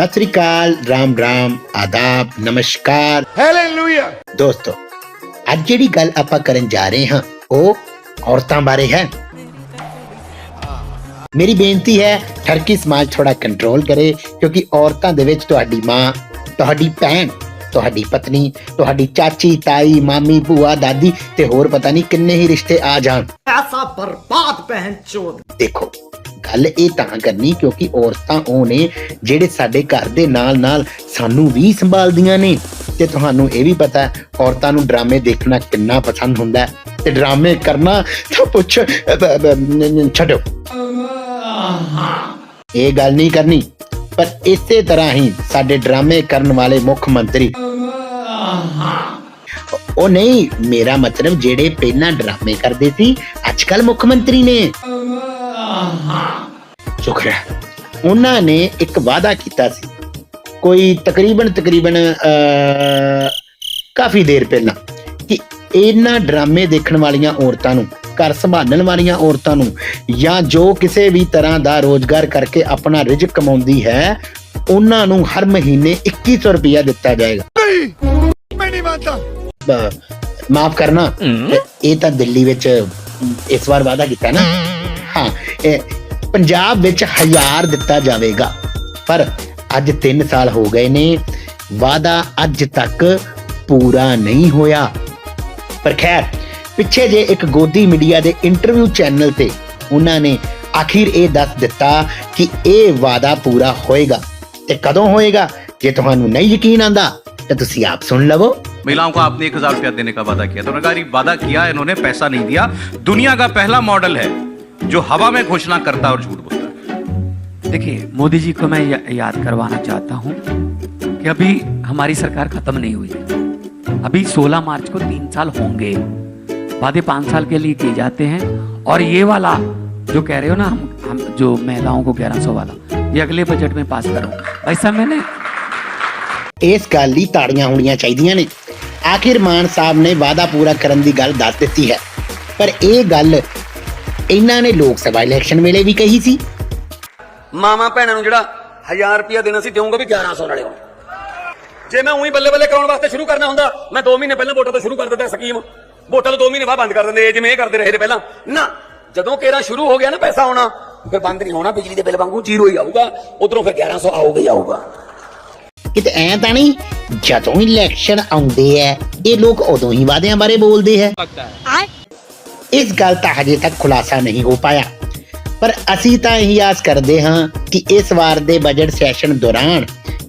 ਸਤਿ ਸ੍ਰੀ ਅਕਾਲ ਰਾਮ ਰਾਮ ਆਦਾਬ ਨਮਸਕਾਰ Hallelujah. ਦੋਸਤੋ ਅੱਜ ਜਿਹੜੀ ਗੱਲ ਆਪਾਂ ਕਰਨ ਜਾ ਰਹੇ ਹਾਂ ਉਹ ਔਰਤਾਂ ਬਾਰੇ ਹੈ ਮੇਰੀ ਬੇਨਤੀ ਹੈ ਠਰਕੀ ਸਮਾਜ ਥੋੜਾ ਕੰਟਰੋਲ ਕਰੇ ਕਿਉਂਕਿ ਔਰਤਾਂ ਦੇ ਵਿੱਚ ਤੁਹਾਡੀ ਮਾਂ ਤੁਹਾਡੀ ਭੈਣ ਤੁਹਾਡੀ ਪਤਨੀ ਤੁਹਾਡੀ ਚਾਚੀ ਤਾਈ ਮਾਮੀ ਭੂਆ ਦਾਦੀ ਤੇ ਹੋਰ ਪਤਾ ਨਹੀਂ ਕਿੰਨੇ ਹੀ ਰਿਸ਼ਤੇ ਆ ਜਾਣ ऐसा बर्बाद बहन चोद ਦੇਖੋ ਗੱਲ ਇਹ ਤਾਂ ਕਰਨੀ ਕਿਉਂਕਿ ਔਰਤਾਂ ਉਹ ਨੇ ਜਿਹੜੇ ਸਾਡੇ ਘਰ ਦੇ ਨਾਲ ਨਾਲ ਸਾਨੂੰ ਵੀ ਸੰਭਾਲਦੀਆਂ ਨੇ। ਤੇ ਤੁਹਾਨੂੰ ਇਹ ਵੀ ਪਤਾ ਹੈ, ਔਰਤਾਂ ਨੂੰ ਡਰਾਮੇ ਦੇਖਣਾ ਕਿੰਨਾ ਪਸੰਦ ਹੁੰਦਾ ਹੈ। ਤੇ ਡਰਾਮੇ ਕਰਨਾ ਤਾਂ ਪੁੱਛ ਛੱਡੋ। ਇਹ ਗੱਲ ਨਹੀਂ ਕਰਨੀ ਪਰ ਇਸੇ ਤਰ੍ਹਾਂ ਹੀ ਸਾਡੇ ਡਰਾਮੇ ਕਰਨ ਵਾਲੇ ਮੁੱਖ ਮੰਤਰੀ। ਉਹ ਨਹੀਂ ਮੇਰਾ ਮਤਲਬ ਜਿਹੜੇ ਪਹਿਲਾਂ ਡਰਾਮੇ ਕਰਦੇ ਸੀ ਅੱਜ ਕੱਲ ਮੁੱਖ ਮੰਤਰੀ ਨੇ। ਸ਼ੁਕਰ ਹੈ ਉਹਨਾਂ ਨੇ ਇੱਕ ਵਾਅਦਾ ਕੀਤਾ ਸੀ। ਕੋਈ ਤਕਰੀਬਨ ਤਕਰੀਬਨ ਕਾਫੀ ਦੇਰ ਪਹਿਲਾਂ ਕਿ ਇਹਨਾਂ ਡਰਾਮੇ ਦੇਖਣ ਵਾਲੀਆਂ ਔਰਤਾਂ ਨੂੰ ਘਰ ਸੰਭਾਲਣ ਵਾਲੀਆਂ ਔਰਤਾਂ ਨੂੰ ਜਾਂ ਜੋ ਕਿਸੇ ਵੀ ਤਰ੍ਹਾਂ ਦਾ ਰੋਜ਼ਗਾਰ ਕਰਕੇ ਆਪਣਾ ਰਿਜ਼ਕ ਕਮਾਉਂਦੀ ਹੈ ਉਹਨਾਂ ਨੂੰ ਹਰ ਮਹੀਨੇ 2100 ਰੁਪਇਆ ਦਿੱਤਾ ਜਾਏਗਾ। ਮੈਂ ਨਹੀਂ ਮੰਨਦਾ। ਮਾਫ ਕਰਨਾ। ਇਹ ਤਾਂ ਦਿੱਲੀ ਵਿੱਚ ਇਸ ਵਾਰ ਵਾਅਦਾ ਕੀਤਾ ਨਾ। ਹਾਂ ਇਹ ਪੰਜਾਬ ਵਿੱਚ ਹਜ਼ਾਰ ਦਿੱਤਾ ਜਾਵੇਗਾ ਪਰ ਅੱਜ 3 ਸਾਲ ਹੋ ਗਏ ਨੇ ਵਾਅਦਾ ਅੱਜ ਤੱਕ ਪੂਰਾ ਨਹੀਂ ਹੋਇਆ ਪਰ ਖੈਰ ਪਿੱਛੇ ਜੇ ਇੱਕ ਗੋਦੀ ਮੀਡੀਆ ਦੇ ਇੰਟਰਵਿਊ ਚੈਨਲ ਤੇ ਉਹਨਾਂ ਨੇ ਆਖਿਰ ਇਹ ਦੱਸ ਦਿੱਤਾ ਕਿ ਇਹ ਵਾਅਦਾ ਪੂਰਾ ਹੋਏਗਾ ਤੇ ਕਦੋਂ ਹੋਏਗਾ ਜੇ ਤੁਹਾਨੂੰ ਨਹੀਂ ਯਕੀਨ ਆਂਦਾ ਤਾਂ ਤੁਸੀਂ ਆਪ ਸੁਣ ਲਵੋ महिलाओं को आपने एक हजार रुपया देने का वादा किया तो उन्होंने कहा "अरे, वादा किया इन्होंने पैसा नहीं दिया दुनिया का पहला मॉडल है जो हवा में घोषणा करता है और झूठ बोलता है देखिए मोदी जी को मैं या, याद करवाना चाहता हूँ कि अभी हमारी सरकार खत्म नहीं हुई है अभी 16 मार्च को तीन साल होंगे वादे पाँच साल के लिए किए जाते हैं और ये वाला जो कह रहे हो ना हम हम जो महिलाओं को ग्यारह सौ वाला ये अगले बजट में पास करूँगा भाई साहब मैंने ਇਸ ਗੱਲ ਲਈ ਤਾੜੀਆਂ ਹੋਣੀਆਂ ਚਾਹੀਦੀਆਂ ਨੇ ਆਖਿਰ ਮਾਨ ਸਾਹਿਬ ਨੇ ਵਾਅਦਾ ਪੂਰਾ ਕਰਨ ਦੀ ਗੱਲ ਦੱਸ ਦਿੱਤੀ ਹੈ ਪਰ ਇਹ ਗੱਲ ਇਹਨਾਂ ਨੇ ਲੋਕ ਸਭਾ ਇਲੈਕਸ਼ਨ ਵੇਲੇ ਵੀ ਕਹੀ ਸੀ। ਮਾਮਾ ਭੈਣਾਂ ਨੂੰ ਜਿਹੜਾ 1000 ਰੁਪਇਆ ਦੇਣਾ ਸੀ ਦੇਵਾਂਗਾ ਵੀ 1100 ਨਾਲੇ ਹੁਣ। ਜੇ ਮੈਂ ਉਹੀ ਬੱਲੇ ਬੱਲੇ ਕਰਾਉਣ ਵਾਸਤੇ ਸ਼ੁਰੂ ਕਰਨਾ ਹੁੰਦਾ ਮੈਂ 2 ਮਹੀਨੇ ਪਹਿਲਾਂ ਵੋਟਾਂ ਤੋਂ ਸ਼ੁਰੂ ਕਰ ਦਿੰਦਾ ਸਕੀਮ। ਵੋਟਾਂ ਤੋਂ 2 ਮਹੀਨੇ ਬਾਅਦ ਬੰਦ ਕਰ ਦਿੰਦੇ ਇਹ ਜਿਵੇਂ ਇਹ ਕਰਦੇ ਰਹੇ ਤੇ ਪਹਿਲਾਂ। ਨਾ ਜਦੋਂ ਕੇਰਾ ਸ਼ੁਰੂ ਹੋ ਗਿਆ ਨਾ ਪੈਸਾ ਆਉਣਾ ਫਿਰ ਬੰਦ ਨਹੀਂ ਹੋਣਾ ਬਿਜਲੀ ਦੇ ਬਿੱਲ ਵਾਂਗੂ ਜ਼ੀਰੋ ਹੀ ਆਊਗਾ ਉਧਰੋਂ ਫਿਰ 1100 ਆਊਗਾ ਹੀ ਆਊਗਾ। ਕਿਤੇ ਐ ਤਾਂ ਨਹੀਂ ਜਦੋਂ ਇਲੈਕਸ਼ਨ ਆਉਂਦੇ ਐ ਇਹ ਲੋਕ ਉਦੋਂ ਹੀ ਵਾਅਦਿਆਂ ਬਾਰੇ ਬੋਲਦੇ ਹੈ। ਇਸ ਗੱਲ ਦਾ ਹਜੇ ਤੱਕ ਖੁਲਾਸਾ ਨਹੀਂ ਹੋ ਪਾਇਆ। ਪਰ ਅਸੀਂ ਤਾਂ ਇਹੀ ਆਸ ਕਰਦੇ ਹਾਂ ਕਿ ਇਸ ਵਾਰ ਦੇ ਬਜਟ ਸੈਸ਼ਨ ਦੌਰਾਨ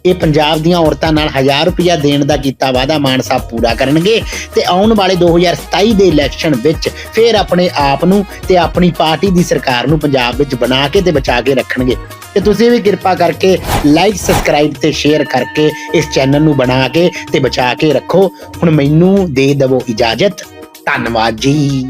ਇਹ ਪੰਜਾਬ ਦੀਆਂ ਔਰਤਾਂ ਨਾਲ 1000 ਰੁਪਇਆ ਦੇਣ ਦਾ ਕੀਤਾ ਵਾਅਦਾ ਮਾਨ ਸਾਹਿਬ ਪੂਰਾ ਕਰਨਗੇ ਤੇ ਆਉਣ ਵਾਲੇ 2027 ਦੇ ਇਲੈਕਸ਼ਨ ਵਿੱਚ ਫੇਰ ਆਪਣੇ ਆਪ ਨੂੰ ਤੇ ਆਪਣੀ ਪਾਰਟੀ ਦੀ ਸਰਕਾਰ ਨੂੰ ਪੰਜਾਬ ਵਿੱਚ ਬਣਾ ਕੇ ਤੇ ਬਚਾ ਕੇ ਰੱਖਣਗੇ। ਤੇ ਤੁਸੀਂ ਵੀ ਕਿਰਪਾ ਕਰਕੇ ਲਾਈਕ ਸਬਸਕ੍ਰਾਈਬ ਤੇ ਸ਼ੇਅਰ ਕਰਕੇ ਇਸ ਚੈਨਲ ਨੂੰ ਬਣਾ ਕੇ ਤੇ ਬਚਾ ਕੇ ਰੱਖੋ। ਹੁਣ ਮੈਨੂੰ ਦੇ ਦਵੋ ਇਜਾਜ਼ਤ। ਧੰਨਵਾਦ ਜੀ।